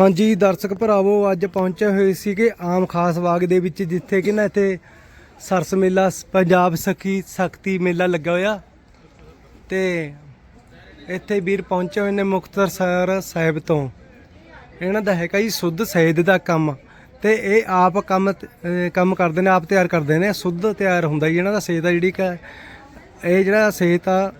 ਹਾਂਜੀ, ਦਰਸ਼ਕ ਭਰਾਵੋ, ਅੱਜ ਪਹੁੰਚੇ ਹੋਏ ਸੀਗੇ ਆਮ ਖਾਸ ਬਾਗ ਦੇ ਵਿੱਚ, ਜਿੱਥੇ ਕਿ ਨਾ ਇੱਥੇ ਸਰਸ ਮੇਲਾ ਸ- ਪੰਜਾਬ ਸਖੀ ਸ਼ਕਤੀ ਮੇਲਾ ਲੱਗਾ ਹੋਇਆ। ਤੇ ਇੱਥੇ ਵੀਰ ਪਹੁੰਚੇ ਹੋਏ ਨੇ ਮੁਖਤਸਰ ਸਾਹਿਬ ਤੋਂ। ਇਹਨਾਂ ਦਾ ਹੈਗਾ ਜੀ ਸੁੱਧ ਸੈਦ ਦਾ ਕੰਮ। ਤੇ ਇਹ ਆਪ ਕੰਮ ਕੰਮ ਕਰਦੇ ਨੇ, ਆਪ ਤਿਆਰ ਕਰਦੇ ਨੇ। ਸੁੱਧ ਤਿਆਰ ਹੁੰਦਾ ਜੀ, ਇਹਨਾਂ ਦਾ ਸੇਤ ਆ ਜਿਹੜੀ ਕਿ ਇਹ ਜਿਹੜਾ ਸੇਤ ਆ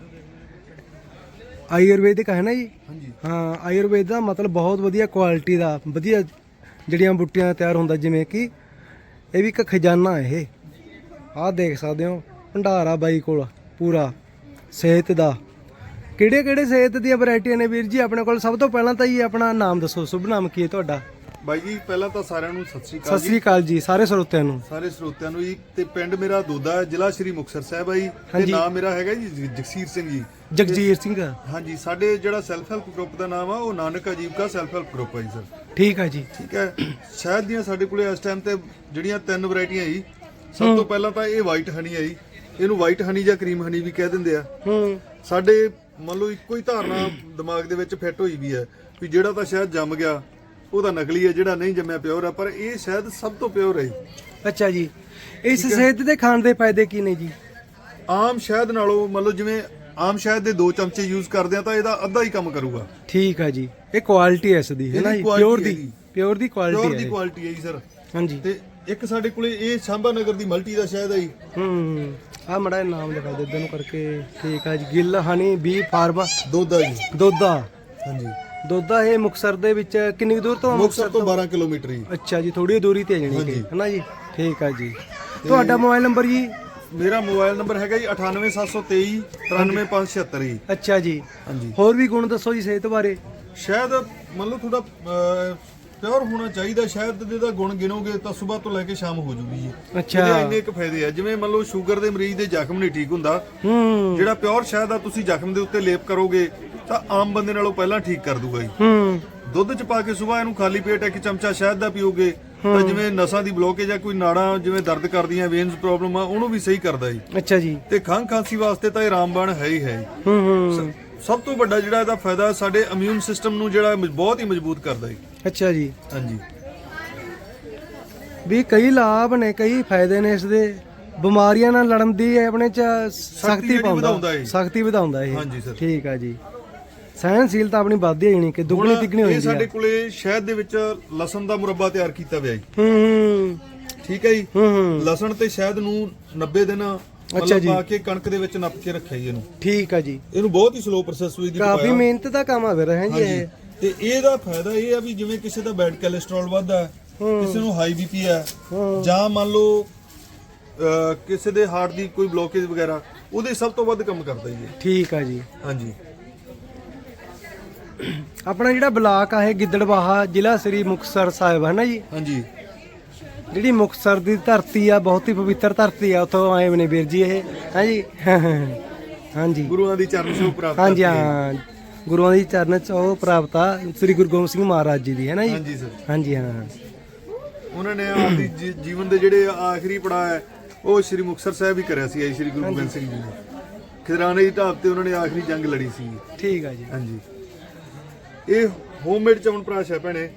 ਆਯੁਰਵੈਦਿਕ ਹੈ ਨਾ ਜੀ? ਹਾਂਜੀ। ਹਾਂ ਆਯੁਰਵੇਦ ਦਾ ਮਤਲਬ ਬਹੁਤ ਵਧੀਆ ਕੁਆਲਿਟੀ ਦਾ ਵਧੀਆ ਜਿਹੜੀਆਂ ਬੂਟੀਆਂ ਤਿਆਰ ਹੁੰਦਾ ਜਿਵੇਂ ਕਿ ਇਹ ਵੀ ਇੱਕ ਖਜ਼ਾਨਾ ਇਹ। ਆਹ ਦੇਖ ਸਕਦੇ ਹੋ ਭੰਡਾਰਾ ਬਾਈ ਕੋਲ ਪੂਰਾ ਸਿਹਤ ਦਾ। ਕਿਹੜੇ ਕਿਹੜੇ ਸਿਹਤ ਦੀਆਂ ਵੈਰਾਈਟੀਆਂ ਨੇ ਵੀਰ ਜੀ? ਆਪਣੇ ਕੋਲ ਸਭ ਤੋਂ ਪਹਿਲਾਂ ਤਾਂ ਜੀ ਆਪਣਾ ਨਾਮ ਦੱਸੋ ਸ਼ੁਭ ਨਾਮ ਕੀ ਹੈ ਤੁਹਾਡਾ? ਬਾਈ ਜੀ ਪਹਿਲਾਂ ਤਾਂ ਸਾਰਿਆਂ ਨੂੰ ਸਤਿ ਸ੍ਰੀ ਸਤਿ ਅਕਾਲ ਸ੍ਰੀ ਜੀ ਅਕਾਲ ਜੀ ਸਾਰੇ ਸਰੋਤਿਆਂ ਨੂੰ। ਸਾਰੇ ਸਰੋਤਿਆਂ ਨੂੰ ਜੀ ਤੇ ਪਿੰਡ ਮੇਰਾ ਦੋਦਾ ਹੈ ਜ਼ਿਲ੍ਹਾ ਸ਼੍ਰੀ ਮੁਕਤਸਰ ਸਾਹਿਬ ਹੈ ਜੀ ਤੇ ਹਾਂਜੀ। ਨਾਮ ਮੇਰਾ ਹੈਗਾ ਜੀ ਜ- ਜਗਸੀਰ ਸਿੰਘ ਜੀ। ਜਗਜੀਰ ਸਿੰਘ। ਹਾਂਜੀ ਸਾਡੇ ਜਿਹੜਾ ਸੈਲਫ ਹੈਲਪ ਗਰੁੱਪ ਦਾ ਨਾਮ ਆ ਉਹ ਨਾਨਕ ਅਜੀਬਕਾ ਸੈਲਫ ਹੈਲਪ ਗਰੁੱਪ ਹੈ ਜੀ ਸਰ ਠੀਕ ਹੈ ਜੀ। ਠੀਕ ਹੈ। ਸ਼ਹਿਦ ਦੀਆਂ ਸਾਡੇ ਕੋਲੇ ਇਸ ਟਾਈਮ ਤੇ ਜਿਹੜੀਆਂ ਤਿੰਨ ਵੈਰਾਈਟੀਆਂ ਜੀ ਸਭ ਤੋਂ ਪਹਿਲਾਂ ਤਾਂ ਇਹ ਵਾਈਟ ਹਨੀ ਹੈ ਜੀ। ਇਹਨੂੰ ਵਾਈਟ ਹਨੀ ਜਾਂ ਕਰੀਮ ਹਨੀ ਵੀ ਕਹਿ ਦਿੰਦੇ ਆ। ਹੂੰ। ਸਾਡੇ ਮੰਨ ਲਓ ਇੱਕੋ ਹੀ ਧਾਰਨਾ ਦਿਮਾਗ ਦੇ ਵਿੱਚ ਫਿੱਟ ਹੋਈ ਵੀ ਹੈ ਵੀ ਜਿਹੜਾ ਤਾਂ ਸ਼ਹਿਦ ਜੰਮ ਗਿਆ ਉਹਦਾ ਨਕਲੀ ਹੈ ਜਿਹੜਾ ਨਹੀਂ ਜੰਮਿਆ ਪਿਓਰ ਹੈ ਪਰ ਇਹ ਸ਼ਹਿਦ ਸਭ ਤੋਂ ਪਿਓਰ ਹੈ ਜੀ। ਅੱਛਾ ਜੀ। ਇਸ ਸਿਹਤ ਦੇ ਖਾਣ ਦੇ ਫਾਇਦੇ ਕੀ ਨੇ ਜੀ? ਆਮ ਸ਼ਹਿਦ ਨਾਲੋਂ ਮੰਨ ਲਓ ਜਿਵੇਂ ਆਮ ਸ਼ਹਿਦ ਦੇ 2 ਚਮਚੇ ਯੂਜ਼ ਕਰਦੇ ਆ ਤਾਂ ਇਹਦਾ ਅੱਧਾ ਹੀ ਕੰਮ ਕਰੂਗਾ। ਠੀਕ ਹੈ ਜੀ। ਇਹ ਕੁਆਲਿਟੀ ਹੈ ਇਸ ਦੀ ਹੈ ਨਾ ਇਹਦੀ ਜੀ? quality ਪਿਓਰ ਹੈ ਦੀ ਜੀ। ਪਿਓਰ ਦੀ ਪਿਓਰ ਕੁਆਲਿਟੀ ਦੀ ਹੈ ਕੁਆਲਿਟੀ ਹੈ ਜੀ ਸਰ ਹਾਂਜੀ। ਤੇ ਇੱਕ ਸਾਡੇ ਕੋਲੇ ਇਹ ਸ਼ਾਂਭਾ ਨਗਰ ਦੀ ਮਲਟੀ ਦਾ ਸ਼ਹਿਦ ਹੈ ਜੀ। ਹੂੰ ਆ ਮੜਾ ਨਾਮ ਲਿਖਾ ਦੇ ਇਧਰ ਨੂੰ ਕਰਕੇ। ਠੀਕ ਹੈ ਜੀ। Gill honey bee pharma. ਦੁੱਧ ਆ ਜੀ। ਦੋਦਾ ਹਾਂਜੀ। ਦੋਦਾ ਇਹ ਮੁਕਸਰ ਦੇ ਵਿੱਚ ਕਿੰਨੀ ਕੁ ਦੂਰ ਤੋਂ ਆ ਮੁਕਤਸਰ ਤੋਂ 12 ਕਿਲੋਮੀਟਰ ਜੀ। ਅੱਛਾ ਜੀ ਥੋੜੀ ਦੂਰੀ ਤੇ ਜਣੀ ਕਿ ਹਾਂਜੀ। ਹੈ ਨਾ ਜੀ? ਠੀਕ ਹੈ ਜੀ। ਤੁਹਾਡਾ ਮੋਬਾਈਲ ਨੰਬਰ ਜੀ? ਮੇਰਾ ਮੋਬਾਈਲ ਨੰਬਰ ਹੈਗਾ ਜੀ 98723 93576 ਜੀ। ਅੱਛਾ ਜੀ। ਹਾਂਜੀ। ਹੋਰ ਵੀ ਗੁਣ ਦੱਸੋ ਜੀ ਸਿਹਤ ਬਾਰੇ? ਸ਼ਾਇਦ ਮੰਨ ਲਓ ਥੋੜਾ ਪਿਓਰ ਹੋਣਾ ਚਾਹੀਦਾ ਸ਼ਾਇਦ ਦੇ ਦਾ ਗੁਣ ਗਿਣੋਗੇ ਤਾਂ ਸਵੇਰ ਤੋਂ ਲੈ ਕੇ ਸ਼ਾਮ ਹੋ ਜੂਗੀ ਜੀ। ਅੱਛਾ। ਇਹਦੇ ਇੰਨੇ ਕੁ ਫਾਇਦੇ ਆ। ਜਿਵੇਂ ਮੰਨ ਲਓ ਸ਼ੂਗਰ ਦੇ ਮਰੀਜ਼ ਦੇ ਜ਼ਖਮ ਨਹੀਂ ਠੀਕ ਹੁੰਦਾ ਹੂੰ। ਜਿਹੜਾ ਪਿਓਰ ਸ਼ਹਿਦ ਆ ਤੁਸੀਂ ਜ਼ਖਮ ਦੇ ਉੱਤੇ ਲੇਪ ਕਰੋਗੇ ਤਾਂ ਆਮ ਬੰਦੇ ਨਾਲੋਂ ਪਹਿਲਾਂ ਠੀਕ ਕਰ ਦੂਗਾ ਜੀ। ਹੂੰ। ਦੁੱਧ ਚ ਪਾ ਕੇ ਸਵੇਰ ਇਹਨੂੰ ਖਾਲੀ ਪੇਟ ਇੱਕ ਚਮਚਾ ਸ਼ਹਿਦ ਦਾ ਪੀਓਗੇ ਤਾਂ ਜਿਵੇਂ ਨਸਾਂ ਦੀ ਬਲੋਕੇਜ ਜਾਂ ਕੋਈ ਨਾੜਾਂ ਜਿਵੇਂ ਦਰਦ ਕਰਦੀਆਂ ਵੇਨਸ ਪ੍ਰੋਬਲਮ ਆ ਉਹਨੂੰ ਵੀ ਸਹੀ ਕਰਦਾ ਜੀ। ਅੱਛਾ ਜੀ। ਤੇ ਖੰਘ ਖਾਂਸੀ ਵਾਸਤੇ ਤਾਂ ਇਹ ਰਾਮਬਾਣ ਹੈ ਹੀ ਹੈ ਹੂੰ ਹੂੰ। ਸਭ ਤੋਂ ਵੱਡਾ ਜਿਹੜਾ ਇਹਦਾ ਫਾਇਦਾ ਸਾਡੇ ਇਮਿਊਨ ਸਿਸਟਮ ਨੂੰ ਜਿਹੜਾ ਬਹੁਤ ਹੀ ਮਜ਼ਬੂਤ ਕਰਦਾ ਜੀ। ਅੱਛਾ ਜੀ। ਹਾਂਜੀ। ਵੀ ਕਈ ਲਾਭ ਨੇ ਕਈ ਫਾਇਦੇ ਨੇ ਇਸ ਦੇ। ਬਿਮਾਰੀਆਂ ਨਾਲ ਲੜਨ ਦੀ ਆਪਣੇ ਚ ਸ਼ਕਤੀ ਪਾਉਂਦਾ। ਸ਼ਕਤੀ ਵਧਾਉਂਦਾ ਇਹ। ਹਾਂਜੀ ਸਰ। ਠੀਕ ਆ ਜੀ। ਸਹਿਨਸ਼ੀਲਤਾ ਆਪਣੀ ਵੱਧਦੀ ਹੈ ਜਾਣੀ ਕਿ ਦੁੱਗਣੀ ਤਿੱਗਣੀ ਹੋ ਇਹ ਜਾਂਦੀ ਸਾਡੇ ਹੈ ਕੋਲੇ ਸ਼ਹਿਦ ਦੇ ਵਿੱਚ ਲਸਣ ਦਾ ਮੁਰੱਬਾ ਤਿਆਰ ਕੀਤਾ ਹੋਇਆ ਜੀ। ਹੂੰ ਹੂੰ। ਠੀਕ ਹੈ ਜੀ? ਹੂੰ ਹੂੰ। ਲਸਣ ਤੇ ਸ਼ਹਿਦ ਨੂੰ 90 ਦਿਨ ਅੱਛਾ ਮਤਲਬ ਜੀ। ਪਾ ਕੇ ਕਣਕ ਦੇ ਵਿੱਚ ਨੱਪ ਕੇ ਰੱਖਿਆ ਜੀ ਇਹਨੂੰ। ਠੀਕ ਆ ਜੀ। ਇਹਨੂੰ ਬਹੁਤ ਹੀ ਸਲੋ ਪ੍ਰੋਸੈਸ ਵਿੱਚ ਦੀ ਕਾਫੀ। ਮਿਹਨਤ ਦਾ ਕੰਮ ਆ ਫਿਰ ਹੈ ਜੀ ਇਹ। ਤੇ ਇਹਦਾ ਫਾਇਦਾ ਇਹ ਆ ਵੀ ਜਿਵੇਂ ਕਿਸੇ ਦਾ ਬੈਡ ਕੋਲੇਸਟ੍ਰੋਲ ਵੱਧਦਾ ਹੈ, ਕਿਸੇ ਨੂੰ ਹਾਈ ਬੀਪੀ ਹੈ ਹੂੰ। ਜਾਂ ਮੰਨ ਲਓ ਅਹ, ਕਿਸੇ ਦੇ ਹਾਰਟ ਦੀ ਕੋਈ ਬਲੋਕੇਜ ਵਗੈਰਾ ਉਹਦੇ ਸਭ ਤੋਂ ਵੱਧ ਕੰਮ ਕਰਦਾ ਜੀ ਇਹ। ਠੀਕ ਆ ਜੀ। ਹਾਂਜੀ। ਆਪਣਾ ਜਿਹੜਾ ਬਲਾਕ ਆ ਇਹ ਗਿੱਦੜਬਾਹਾ ਜ਼ਿਲ੍ਹਾ ਸ੍ਰੀ ਮੁਕਤਸਰ ਸਾਹਿਬ ਹੈ ਨਾ ਜੀ? ਹਾਂਜੀ। ਜਿਹੜੀ ਮੁਕਤਸਰ ਦੀ ਧਰਤੀ ਆ ਬਹੁਤ ਹੀ ਪਵਿੱਤਰ ਧਰਤੀ ਆ ਉੱਥੋਂ ਆਏ ਨੇ ਵੀਰ ਜੀ ਇਹ। ਹੈ ਜੀ? ਹਾਂਜੀ। ਗੁਰੂਆਂ ਦੀ ਚਰਨ ਛੋਹ ਪ੍ਰਾਪਤ ਹਾਂਜੀ। ਹਾਂ। ਗੁਰੂਆਂ ਦੀ ਚਰਨ ਉਹ ਪ੍ਰਾਪਤ ਆ ਸ੍ਰੀ ਗੁਰੂ ਗੋਬਿੰਦ ਸਿੰਘ ਮਹਾਰਾਜ ਜੀ ਦੀ ਹੈ ਨਾ ਜੀ? ਹਾਂਜੀ ਸਰ। ਹਾਂਜੀ ਹਾਂ। ਉਹਨਾਂ ਨੇ ਆਪਦੀ ਜੀ- ਜੀਵਨ ਦੇ ਜਿਹੜੇ ਆਖਰੀ ਪੜਾਅ ਹੈ ਉਹ ਸ੍ਰੀ ਮੁਕਤਸਰ ਸਾਹਿਬ ਹੀ ਕਰਿਆ ਸੀ ਆਈ ਸ੍ਰੀ ਗੁਰੂ ਗੋਬਿੰਦ ਸਿੰਘ ਜੀ ਨੇ। ਖਿਦਰਾਣੇ ਦੀ ਢਾਬ ਤੇ ਉਹਨਾਂ ਨੇ ਆਖਰੀ ਜੰਗ ਲੜੀ ਸੀ ਠੀਕ ਆ ਜੀ। ਹਾਂਜੀ। ਇਹ ਹੋਮਮੇਡ ਚਵਨਪ੍ਰਾਸ਼ ਹੈ ਭੈਣੇ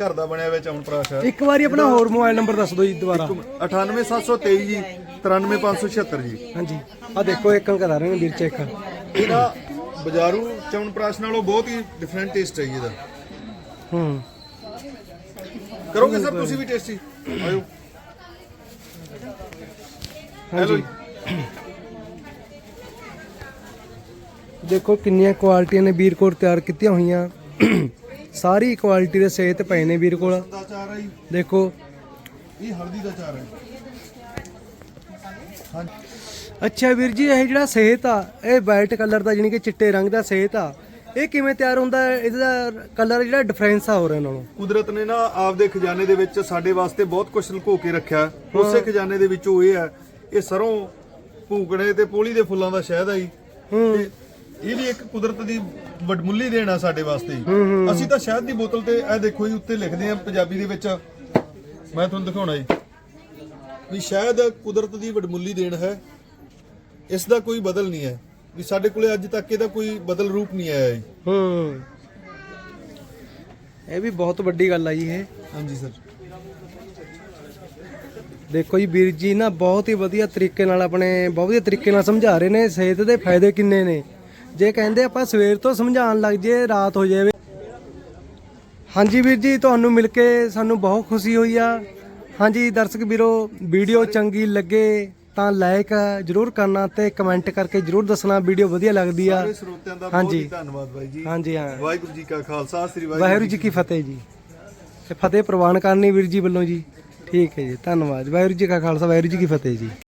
ਘਰ ਦਾ ਬਣਿਆ ਹੋਇਆ ਚਵਨਪ੍ਰਾਸ਼ ਹੈ ਇੱਕ ਵਾਰੀ ਆਪਣਾ ਹੋਰ ਮੋਬਾਈਲ ਨੰਬਰ ਦੱਸ ਦਿਓ ਜੀ ਦੁਬਾਰਾ। 98723 ਜੀ 93576 ਜੀ। ਹਾਂਜੀ। ਆ ਦੇਖੋ ਇੱਕ ਅੰਕ ਦਾ ਰਹੇ ਵੀਰ ਚੈੱਕ ਇਹਦਾ ਬਾਜ਼ਾਰੂ ਚਵਨਪ੍ਰਾਸ਼ ਨਾਲੋਂ ਬਹੁਤ ਹੀ ਡਿਫਰੈਂਟ ਟੇਸਟ ਹੈ ਜੀ ਇਹਦਾ। ਹੂੰ। ਕਰੋਗੇ ਸਰ ਤੁਸੀਂ ਵੀ ਟੇਸਟੀ ਆਇਓ। ਹੈਲੋ ਦੇਖੋ ਕਿੰਨੀਆਂ ਕੁਆਲਿਟੀਆਂ ਨੇ ਵੀਰ ਕੋਲ ਤਿਆਰ ਕੀਤੀਆਂ ਹੋਈਆਂ। ਸਾਰੀ ਕੁਆਲਿਟੀ ਦੇ ਸਿਹਤ ਪਏ ਨੇ ਵੀਰ ਕੋਲ। ਦਾ ਚਾਰ ਹੈ ਜੀ ਦੇਖੋ। ਇਹ ਹਲਦੀ ਦਾ ਚਾਰ ਹੈ। ਅੱਛਾ ਵੀਰ ਜੀ ਇਹ ਜਿਹੜਾ ਸਿਹਤ ਆ ਇਹ ਵਾਈਟ ਕਲਰ ਦਾ ਜਾਨੀ ਕਿ ਚਿੱਟੇ ਰੰਗ ਦਾ ਸਿਹਤ ਆ ਇਹ ਕਿਵੇਂ ਤਿਆਰ ਹੁੰਦਾ ਹੈ? ਇਹਦਾ ਕਲਰ ਜਿਹੜਾ ਡਿਫਰੈਂਸ ਆ ਹੋ ਰਿਹਾ ਨਾਲੋਂ ਕੁਦਰਤ ਨੇ ਨਾ ਆਪਦੇ ਖਜ਼ਾਨੇ ਦੇ ਵਿੱਚ ਸਾਡੇ ਵਾਸਤੇ ਬਹੁਤ ਕੁਝ ਲੁਕੋ ਕੇ ਰੱਖਿਆ। ਹੈ। ਉਸੇ ਖਜ਼ਾਨੇ ਦੇ ਵਿੱਚੋਂ ਇਹ ਹੈ। ਇਹ ਸਰੋਂ ਭੂਕੜੇ ਤੇ ਪੋਲੀ ਦੇ ਫੁੱਲਾਂ ਦਾ ਸ਼ਹਿਦ ਹੈ ਜੀ। ਤੇ ਇਹ ਵੀ ਇੱਕ ਕੁਦਰਤ ਦੀ ਵਡਮੁੱਲੀ ਦੇਣ ਆ ਸਾਡੇ ਵਾਸਤੇ। ਅਸੀਂ ਤਾਂ ਸ਼ਹਿਦ ਦੀ ਬੋਤਲ ਤੇ ਇਹ ਦੇਖੋ ਜੀ ਉੱਤੇ ਲਿਖਦੇ ਆ ਪੰਜਾਬੀ ਦੇ ਵਿੱਚ। ਮੈਂ ਤੁਹਾਨੂੰ ਦਿਖਾਉਣਾ ਜੀ। ਵੀ ਸ਼ਹਿਦ ਕੁਦਰਤ ਦੀ ਵਡਮੁੱਲੀ ਦੇਣ ਹੈ। ਇਸ ਦਾ ਕੋਈ ਬਦਲ ਨਹੀਂ ਹੈ। ਵੀ ਸਾਡੇ ਕੋਲੇ ਅੱਜ ਤੱਕ ਇਹਦਾ ਕੋਈ ਬਦਲ ਰੂਪ ਨਹੀਂ ਆਇਆ ਜੀ। ਹੂੰ। ਇਹ ਵੀ ਬਹੁਤ ਵੱਡੀ ਗੱਲ ਆ ਜੀ ਇਹ। ਹਾਂਜੀ ਸਰ। ਦੇਖੋ ਜੀ ਵੀਰ ਜੀ ਨਾ ਬਹੁਤ ਹੀ ਵਧੀਆ ਤਰੀਕੇ ਨਾਲ ਆਪਣੇ ਬਹੁਤ ਵਧੀਆ ਤਰੀਕੇ ਨਾਲ ਸਮਝਾ ਰਹੇ ਨੇ। ਸਿਹਤ ਦੇ ਫਾਇਦੇ ਕਿੰਨੇ ਨੇ। ਜੇ ਕਹਿੰਦੇ ਆਪਾਂ ਸਵੇਰ ਤੋਂ ਸਮਝਾਉਣ ਲੱਗ ਜੇ ਰਾਤ ਹੋ ਜਾਵੇ ਹਾਂਜੀ ਵੀਰ ਜੀ ਤੁਹਾਨੂੰ ਮਿਲ ਕੇ ਸਾਨੂੰ ਬਹੁਤ ਖੁਸ਼ੀ ਹੋਈ ਆ। ਹਾਂਜੀ ਦਰਸ਼ਕ ਵੀਰੋ ਵੀਡੀਓ ਚੰਗੀ ਲੱਗੇ ਤਾਂ ਲਾਈਕ ਜਰੂਰ ਕਰਨਾ ਤੇ ਕਮੈਂਟ ਕਰਕੇ ਜਰੂਰ ਦੱਸਣਾ ਵੀਡੀਓ ਵਧੀਆ ਲੱਗਦੀ ਆ। ਸਾਰੇ ਸਰੋਤਿਆਂ ਦਾ ਬਹੁਤ ਹਾਂਜੀ। ਹੀ ਧੰਨਵਾਦ ਬਾਈ ਜੀ। ਹਾਂਜੀ ਹਾਂ। ਵਾਹਿਗੁਰੂ ਜੀ ਕਾ ਖਾਲਸਾ ਸ੍ਰੀ ਵਾਹਿਗੁਰੂ ਜੀ ਕੀ ਫਤਿਹ ਜੀ। ਤੇ ਫਤਿਹ ਪ੍ਰਵਾਨ ਕਰਨੀ ਵੀਰ ਜੀ ਵੱਲੋਂ ਜੀ। ਠੀਕ ਹੈ ਜੀ ਧੰਨਵਾਦ। ਵਾਹਿਗੁਰੂ ਜੀ ਕਾ ਖਾਲਸਾ ਵਾਹਿਗੁਰੂ ਜੀ ਕੀ ਫਤਿਹ ਜੀ।